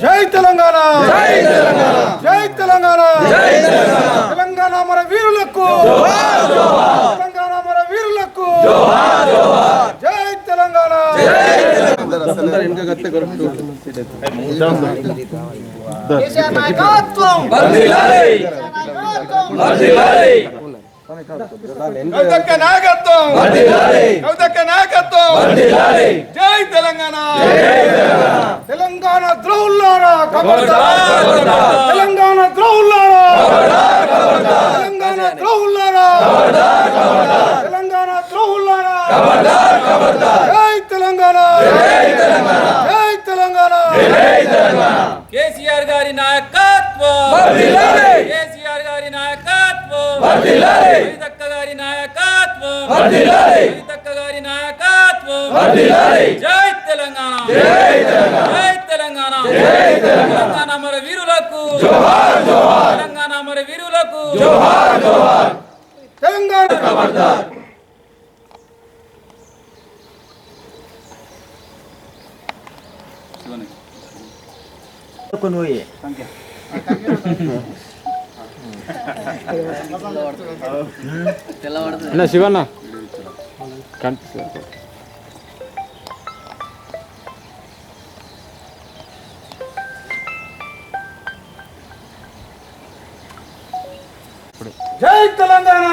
జై తెలంగాణ! జై తెలంగాణ! తెలంగాణ! మన వీరులకు! తెలంగాణ మన వీరులకు! జోహార్ జై తెలంగాణ! జై తెలంగాణ. తెలంగాణ. ద్రోహులారా ఖబర్దార్ తెలంగాణ ద్రోహులారా తెలంగాణ ద్రోహులారా తెలంగాణ ద్రోహులారా జై తెలంగాణ. జై తెలంగాణ. తెలంగాణ. మన వీరులకు. తెలంగాణ మన వీరులకు. తెలంగాణ. శివన్న. కనిపిస్తుంది జై తెలంగాణ!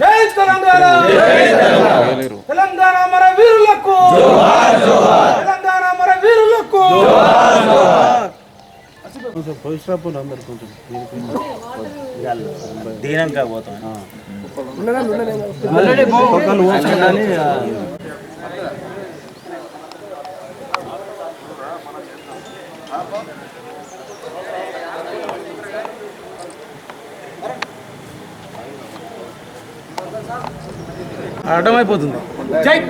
జై తెలంగాణ! తెలంగాణ! మన వీరులకు! తెలంగాణ మన వీరులకు! దీనంగా పోతాం. అర్థమైపోతుంది జై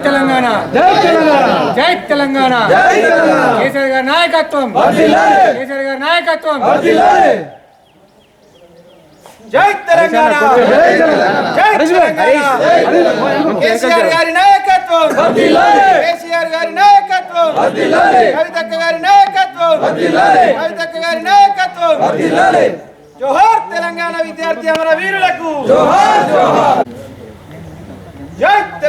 తెలంగాణ. జై తెలంగాణ. జై తెలంగాణ. జై తెలంగాణ. కేసీఆర్ గారి నాయకత్వం. కేసీఆర్ గారి నాయకత్వం. జై తెలంగాణ. జై తెలంగాణ. కేసీఆర్ గారి నాయకత్వం. కేసీఆర్ గారి నాయకత్వం. కవితక్క గారి నాయకత్వం. కవితక్క గారి నాయకత్వం. జోహార్ తెలంగాణ విద్యార్థి అమర వీరులకు జై తెలంగాణ జై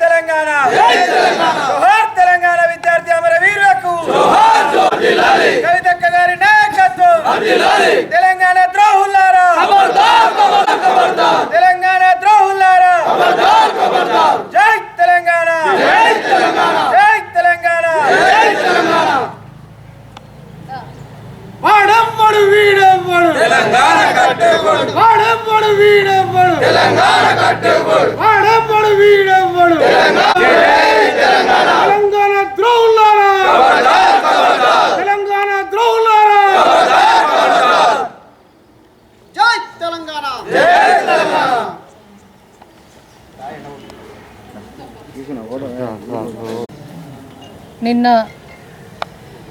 తెలంగాణ తెలంగాణ విద్యార్థి అమర వీరులకు కవితక్క గారి నాయకత్వం తెలంగాణ ద్రోహులారా తెలంగాణ ద్రోహులారా జై తెలంగాణ జై తెలంగాణ జై తెలంగాణ జై తెలంగాణ వాడమ్మడు వీడమ్మడు తెలంగాణ కట్టేవాడు వాడమ్మడు వీడమ్మడు తెలంగాణ కట్టేవాడు వాడమ్మడు వీడమ్మడు తెలంగాణ ద్రోహులారా తెలంగాణ ద్రోహులారా జై తెలంగాణ నిన్న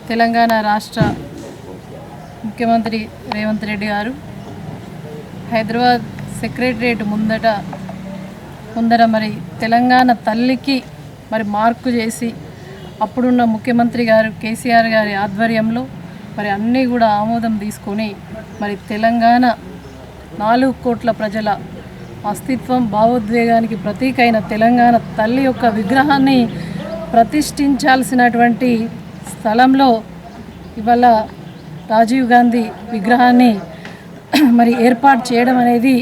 తెలంగాణ రాష్ట్ర ముఖ్యమంత్రి రేవంత్ రెడ్డి గారు హైదరాబాద్ సెక్రటరేట్ ముందట ముందర మరి తెలంగాణ తల్లికి మరి మార్కు చేసి అప్పుడున్న ముఖ్యమంత్రి గారు కేసీఆర్ గారి ఆధ్వర్యంలో మరి అన్నీ కూడా ఆమోదం తీసుకొని మరి తెలంగాణ నాలుగు కోట్ల ప్రజల అస్తిత్వం భావోద్వేగానికి ప్రతీక తెలంగాణ తల్లి యొక్క విగ్రహాన్ని ప్రతిష్ఠించాల్సినటువంటి స్థలంలో ఇవాళ రాజీవ్ గాంధీ విగ్రహాన్ని మరి ఏర్పాటు చేయడం అనేది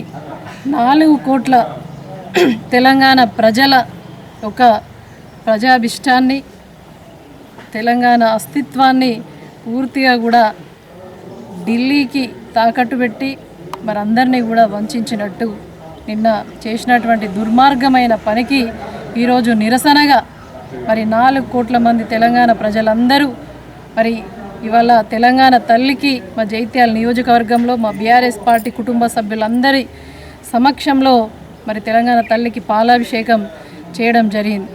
నాలుగు కోట్ల తెలంగాణ ప్రజల ఒక ప్రజాభిష్టాన్ని తెలంగాణ అస్తిత్వాన్ని పూర్తిగా కూడా ఢిల్లీకి తాకట్టు పెట్టి మరి అందరినీ కూడా వంచినట్టు నిన్న చేసినటువంటి దుర్మార్గమైన పనికి ఈరోజు నిరసనగా మరి నాలుగు కోట్ల మంది తెలంగాణ ప్రజలందరూ మరి ఇవాళ తెలంగాణ తల్లికి మా జైత్యాల నియోజకవర్గంలో మా బీఆర్ఎస్ పార్టీ కుటుంబ సభ్యులందరి సమక్షంలో మరి తెలంగాణ తల్లికి పాలాభిషేకం చేయడం జరిగింది.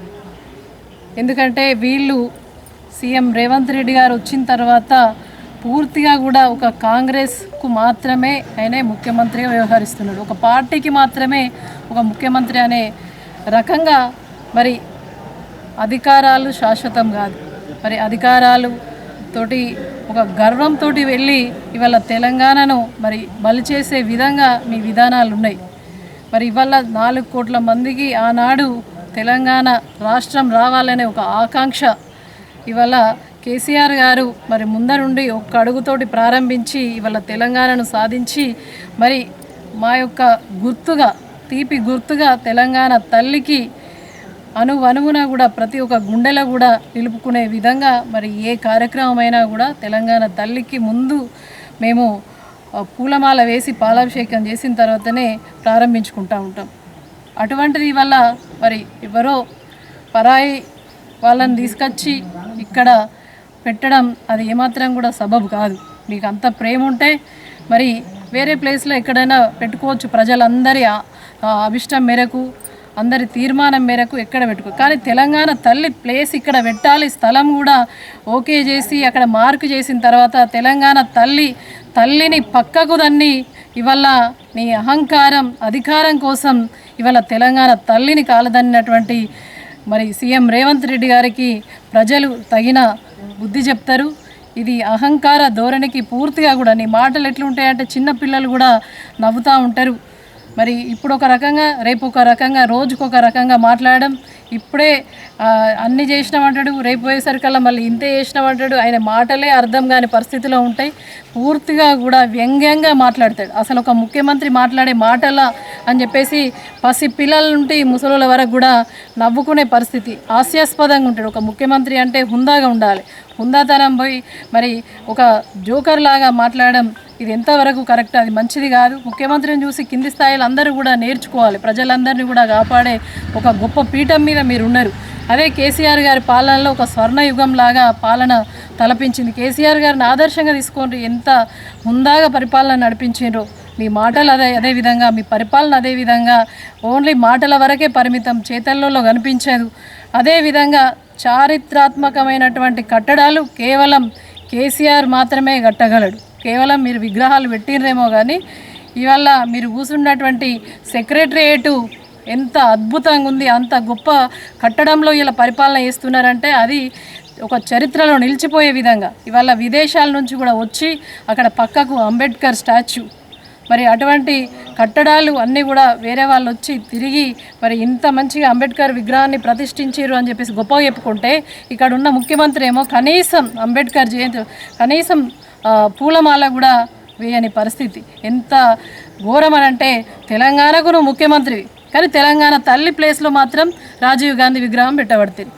ఎందుకంటే వీళ్ళు సీఎం రేవంత్ రెడ్డి గారు వచ్చిన తర్వాత పూర్తిగా కూడా ఒక కాంగ్రెస్కు మాత్రమే ఆయనే ముఖ్యమంత్రిగా వ్యవహరిస్తున్నాడు. ఒక పార్టీకి మాత్రమే ఒక ముఖ్యమంత్రి అనే రకంగా మరి అధికారాలు శాశ్వతం కాదు. మరి అధికారాలు తోటి ఒక గర్వంతో వెళ్ళి ఇవాళ తెలంగాణను మరి బలి చేసే విధంగా మీ విధానాలు ఉన్నాయి. మరి ఇవాళ నాలుగు కోట్ల మందికి ఆనాడు తెలంగాణ రాష్ట్రం రావాలనే ఒక ఆకాంక్ష ఇవాళ కేసీఆర్ గారు మరి ముందరుండి ఒక్క అడుగుతోటి ప్రారంభించి ఇవాళ తెలంగాణను సాధించి మరి మా యొక్క గుర్తుగా తీపి గుర్తుగా తెలంగాణ తల్లికి అనువనువున అణువున కూడా ప్రతి ఒక్క గుండెలో కూడా నిలుపుకునే విధంగా మరి ఏ కార్యక్రమం అయినా కూడా తెలంగాణ తల్లికి ముందు మేము పూలమాల వేసి పాలాభిషేకం చేసిన తర్వాతనే ప్రారంభించుకుంటూ ఉంటాం. అటువంటిది వల్ల మరి ఎవరో పరాయి వాళ్ళని తీసుకొచ్చి ఇక్కడ పెట్టడం అది ఏమాత్రం కూడా సబబు కాదు. మీకు అంత ప్రేమ ఉంటే మరి వేరే ప్లేస్లో ఎక్కడైనా పెట్టుకోవచ్చు ప్రజలందరి అభిష్టం మేరకు అందరి తీర్మానం మేరకు ఎక్కడ పెట్టుకో. కానీ తెలంగాణ తల్లి ప్లేస్ ఇక్కడ పెట్టాలి స్థలం కూడా ఓకే చేసి అక్కడ మార్కు చేసిన తర్వాత తెలంగాణ తల్లి తల్లిని పక్కకు దన్ని ఇవాళ నీ అహంకారం అధికారం కోసం ఇవాళ తెలంగాణ తల్లిని కాలదన్నినటువంటి మరి సీఎం రేవంత్ రెడ్డి గారికి ప్రజలు తగిన బుద్ధి చెప్తారు. ఇది అహంకార ధోరణికి పూర్తిగా కూడా నీ మాటలు ఎట్లుంటాయంటే చిన్న పిల్లలు కూడా నవ్వుతూ ఉంటారు. మరి ఇప్పుడు ఒక రకంగా రేపు ఒక రకంగా రోజుకు ఒక రకంగా మాట్లాడడం ఇప్పుడే అన్ని చేసినామంటాడు రేపు పోయేసరికల్లా మళ్ళీ ఇంతే చేసినామంటాడు ఆయన మాటలే అర్థం కాని పరిస్థితిలో ఉంటాయి. పూర్తిగా కూడా వ్యంగ్యంగా మాట్లాడతాడు. అసలు ఒక ముఖ్యమంత్రి మాట్లాడే మాటలా అని చెప్పేసి పసి పిల్లల నుండి ముసలుల వరకు కూడా నవ్వుకునే పరిస్థితి. హాస్యాస్పదంగా ఉంటాడు. ఒక ముఖ్యమంత్రి అంటే హుందాగా ఉండాలి. హుందాతనం పోయి మరి ఒక జోకర్ లాగా మాట్లాడడం ఇది ఎంతవరకు కరెక్ట్? అది మంచిది కాదు. ముఖ్యమంత్రిని చూసి కింది స్థాయిలో అందరూ కూడా నేర్చుకోవాలి. ప్రజలందరినీ కూడా కాపాడే ఒక గొప్ప పీఠం మీద మీరు ఉన్నారు అదే కేసీఆర్ గారి పాలనలో ఒక స్వర్ణయుగం లాగా పాలన తలపించింది. కేసీఆర్ గారిని ఆదర్శంగా తీసుకోండి. ఎంత ముందాగా పరిపాలన నడిపించారో మీ మాటలు అదే అదే విధంగా మీ పరిపాలన అదే విధంగా. ఓన్లీ మాటల వరకే పరిమితం. చేతల్లో కనిపించదు. అదేవిధంగా చారిత్రాత్మకమైనటువంటి కట్టడాలు కేవలం కేసీఆర్ మాత్రమే కట్టగలడు. కేవలం మీరు విగ్రహాలు పెట్టినరేమో కానీ ఇవాళ మీరు కూర్చున్నటువంటి సెక్రటరియేటు ఎంత అద్భుతంగా ఉంది అంత గొప్ప కట్టడంలో ఇలా పరిపాలన చేస్తున్నారంటే అది ఒక చరిత్రలో నిలిచిపోయే విధంగా. ఇవాళ విదేశాల నుంచి కూడా వచ్చి అక్కడ పక్కకు అంబేద్కర్ స్టాచ్యూ. మరి అటువంటి కట్టడాలు అన్నీ కూడా వేరే వాళ్ళు వచ్చి తిరిగి మరి ఇంత మంచిగా అంబేద్కర్ విగ్రహాన్ని ప్రతిష్ఠించారు అని చెప్పేసి గొప్పగా చెప్పుకుంటే ఇక్కడ ఉన్న ముఖ్యమంత్రి ఏమో కనీసం అంబేద్కర్ జయంతి కనీసం పూలమాల కూడా వేయని పరిస్థితి. ఎంత ఘోరమనంటే అంటే తెలంగాణకు నువ్వు ముఖ్యమంత్రివి. కానీ తెలంగాణ తల్లి ప్లేస్లో మాత్రం రాజీవ్ గాంధీ విగ్రహం పెట్టబడుతుంది.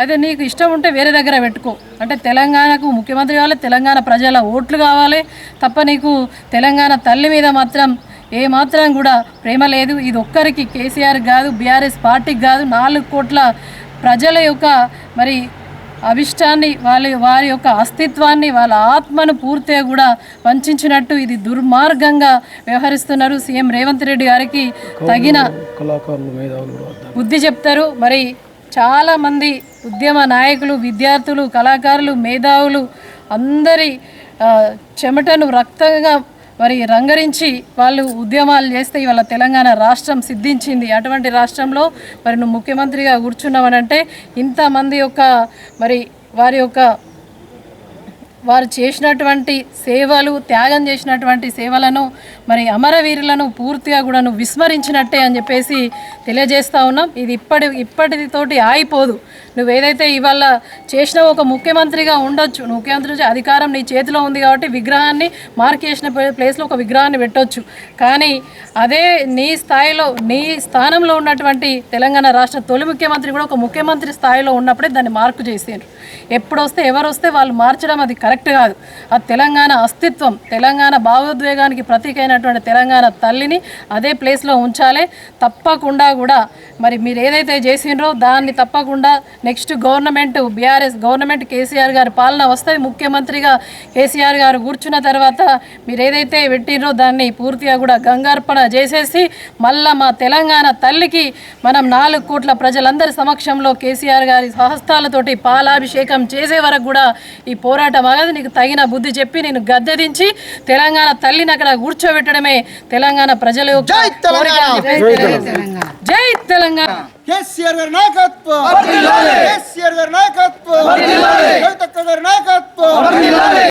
అయితే నీకు ఇష్టం ఉంటే వేరే దగ్గర పెట్టుకో. అంటే తెలంగాణకు ముఖ్యమంత్రి కావాలి తెలంగాణ ప్రజల ఓట్లు కావాలి తప్ప నీకు తెలంగాణ తల్లి మీద మాత్రం ఏ మాత్రం కూడా ప్రేమ లేదు. ఇది ఒక్కరికి కేసీఆర్ కాదు బీఆర్ఎస్ పార్టీకి కాదు నాలుగు కోట్ల ప్రజల యొక్క మరి అభిష్టాన్ని వాళ్ళ వారి యొక్క అస్తిత్వాన్ని వాళ్ళ ఆత్మను పూర్తిగా కూడా వంచినట్టు ఇది దుర్మార్గంగా వ్యవహరిస్తున్నారు సీఎం రేవంత్ రెడ్డి గారికి తగిన బుద్ధి చెప్తారు. మరి చాలామంది ఉద్యమ నాయకులు విద్యార్థులు కళాకారులు మేధావులు అందరి చెమటను రక్తంగా మరి రంగరించి వాళ్ళు ఉద్యమాలు చేస్తే ఇవాళ తెలంగాణ రాష్ట్రం సిద్ధించింది. అటువంటి రాష్ట్రంలో మరి నువ్వు ముఖ్యమంత్రిగా కూర్చున్నావనంటే ఇంతమంది యొక్క మరి వారి యొక్క వారు చేసినటువంటి సేవలు త్యాగం చేసినటువంటి సేవలను మరి అమరవీరులను పూర్తిగా కూడా విస్మరించినట్టే అని చెప్పేసి తెలియజేస్తూ ఉన్నాం. ఇది ఇప్పటి ఇప్పటితోటి ఆగిపోదు. నువ్వు ఏదైతే ఇవాళ చేసిన ఒక ముఖ్యమంత్రిగా ఉండొచ్చు నువ్వు ముఖ్యమంత్రి అధికారం నీ చేతిలో ఉంది కాబట్టి విగ్రహాన్ని మార్క్ చేసిన ప్లేస్లో ఒక విగ్రహాన్ని పెట్టవచ్చు కానీ అదే నీ స్థాయిలో నీ స్థానంలో ఉన్నటువంటి తెలంగాణ రాష్ట్ర తొలి ముఖ్యమంత్రి కూడా ఒక ముఖ్యమంత్రి స్థాయిలో ఉన్నప్పుడే దాన్ని మార్కు చేసారు. ఎప్పుడొస్తే ఎవరు వస్తే వాళ్ళు మార్చడం అది కరెక్ట్ కాదు. ఆ తెలంగాణ అస్తిత్వం తెలంగాణ భావోద్వేగానికి ప్రతీక అయినటువంటి తెలంగాణ తల్లిని అదే ప్లేస్లో ఉంచాలి. తప్పకుండా కూడా మరి మీరు ఏదైతే చేసిండ్రో దాన్ని తప్పకుండా next government BRS government KCR గారి పాలన వస్తుంది. ముఖ్యమంత్రిగా కేసీఆర్ గారు కూర్చున్న తర్వాత మీరు ఏదైతే పెట్టినో దాన్ని పూర్తిగా కూడా గంగార్పణ చేసేసి మళ్ళా మా తెలంగాణ తల్లికి మనం నాలుగు కోట్ల ప్రజలందరి సమక్షంలో కేసీఆర్ గారి సహస్తాలతోటి పాలాభిషేకం చేసే వరకు కూడా ఈ పోరాటం ఆగదు నీకు తగిన బుద్ధి చెప్పి నేను గద్దె దించి తెలంగాణ తల్లిని అక్కడ కూర్చోబెట్టడమే తెలంగాణ ప్రజల యొక్క జై తెలంగాణ! కేసీఆర్ గారి నాయకత్వం. కేసీఆర్ గారి నాయకత్వం. నాయకత్వం.